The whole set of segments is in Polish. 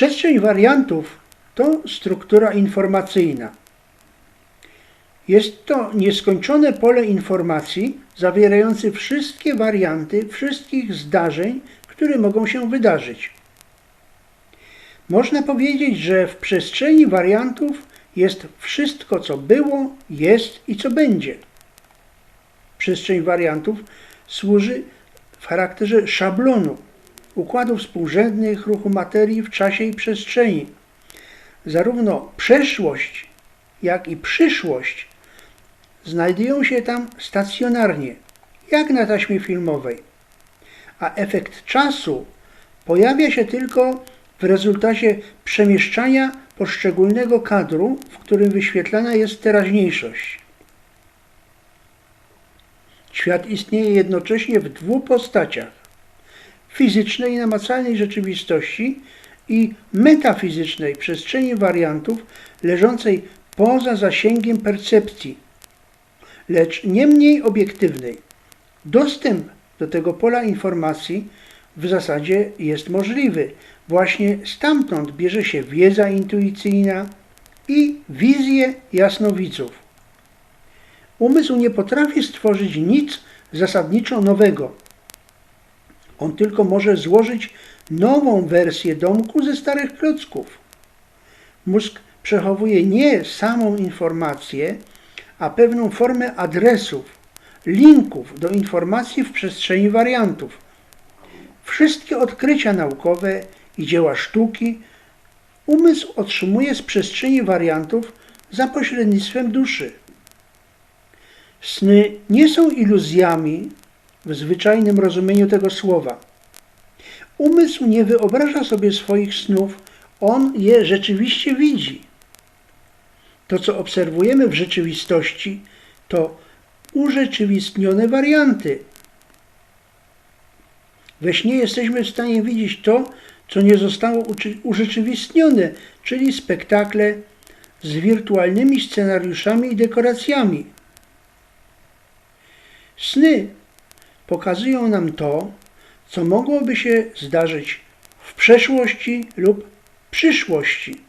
Przestrzeń wariantów to struktura informacyjna. Jest to nieskończone pole informacji zawierające wszystkie warianty wszystkich zdarzeń, które mogą się wydarzyć. Można powiedzieć, że w przestrzeni wariantów jest wszystko, co było, jest i co będzie. Przestrzeń wariantów służy w charakterze szablonu, układów współrzędnych ruchu materii w czasie i przestrzeni. Zarówno przeszłość, jak i przyszłość znajdują się tam stacjonarnie, jak na taśmie filmowej, a efekt czasu pojawia się tylko w rezultacie przemieszczania poszczególnego kadru, w którym wyświetlana jest teraźniejszość. Świat istnieje jednocześnie w dwóch postaciach fizycznej, namacalnej rzeczywistości i metafizycznej przestrzeni wariantów leżącej poza zasięgiem percepcji, lecz nie mniej obiektywnej. Dostęp do tego pola informacji w zasadzie jest możliwy. Właśnie stamtąd bierze się wiedza intuicyjna i wizje jasnowidzów. Umysł nie potrafi stworzyć nic zasadniczo nowego. On tylko może złożyć nową wersję domku ze starych klocków. Mózg przechowuje nie samą informację, a pewną formę adresów, linków do informacji w przestrzeni wariantów. Wszystkie odkrycia naukowe i dzieła sztuki umysł otrzymuje z przestrzeni wariantów za pośrednictwem duszy. Sny nie są iluzjami w zwyczajnym rozumieniu tego słowa. Umysł nie wyobraża sobie swoich snów, on je rzeczywiście widzi. To, co obserwujemy w rzeczywistości, to urzeczywistnione warianty. We śnie jesteśmy w stanie widzieć to, co nie zostało urzeczywistnione, czyli spektakle z wirtualnymi scenariuszami i dekoracjami. Sny pokazują nam to, co mogłoby się zdarzyć w przeszłości lub przyszłości.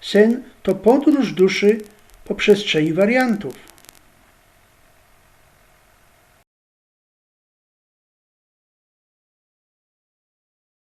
Sen to podróż duszy po przestrzeni wariantów.